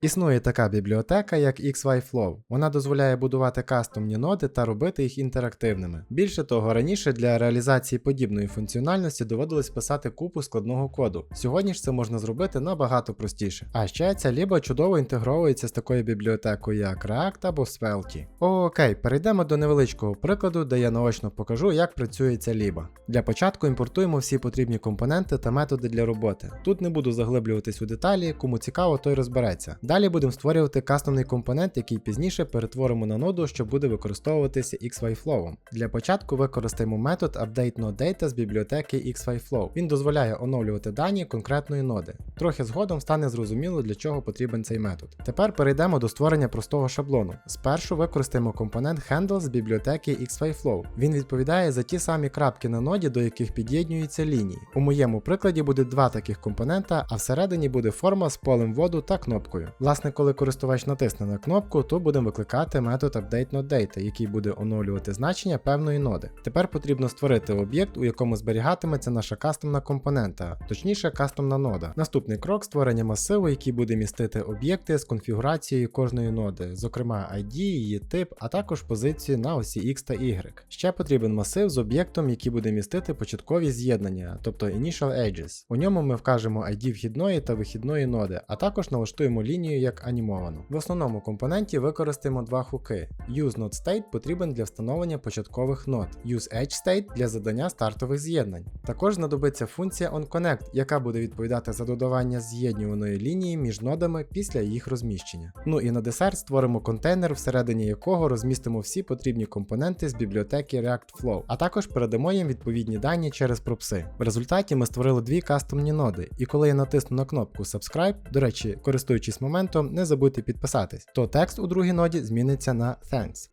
Існує така бібліотека, як XYFlow. Вона дозволяє будувати кастомні ноди та робити їх інтерактивними. Більше того, раніше для реалізації подібної функціональності доводилось писати купу складного коду. Сьогодні ж це можна зробити набагато простіше. А ще ця ліба чудово інтегровується з такою бібліотекою, як React або Svelte. Окей, перейдемо до невеличкого прикладу, де я наочно покажу, як працює ця ліба. Для початку імпортуємо всі потрібні компоненти та методи для роботи. Тут не буду заглиблюватись у деталі, кому цікаво, той розбереться. Далі будемо створювати кастомний компонент, який пізніше перетворимо на ноду, що буде використовуватися XYFlow. Для початку використаємо метод UpdateNodeData з бібліотеки XYFlow. Він дозволяє оновлювати дані конкретної ноди. Трохи згодом стане зрозуміло, для чого потрібен цей метод. Тепер перейдемо до створення простого шаблону. Спершу використаємо компонент Handle з бібліотеки XYFlow. Він відповідає за ті самі крапки на ноді, до яких під'єднуються лінії. У моєму прикладі буде два таких компонента, а всередині буде форма з полем воду та кнопкою. Власне, коли користувач натисне на кнопку, то будемо викликати метод UpdateNodeData, який буде оновлювати значення певної ноди. Тепер потрібно створити об'єкт, у якому зберігатиметься наша кастомна компонента, точніше кастомна нода. Наступний крок створення масиву, який буде містити об'єкти з конфігурацією кожної ноди, зокрема ID, її тип, а також позицію на осі X та Y. Ще потрібен масив з об'єктом, який буде містити початкові з'єднання, тобто Initial Edges. У ньому ми вкажемо ID вхідної та вихідної ноди, а також налаштуємо лінію як анімовану. В основному компоненті використаємо два хуки. UseNodeState потрібен для встановлення початкових нод, UseEdgeState для задання стартових з'єднань. Також знадобиться функція OnConnect, яка буде відповідати за додавання з'єднюваної лінії між нодами після їх розміщення. Ну і на десерт створимо контейнер, всередині якого розмістимо всі потрібні компоненти з бібліотеки React Flow, а також передамо їм відповідні дані через пропси. В результаті ми створили дві кастомні ноди, і коли я натисну на кнопку Subscribe, до речі, користуючись моментом, не забудьте підписатись, то текст у другій ноді зміниться на Thanks.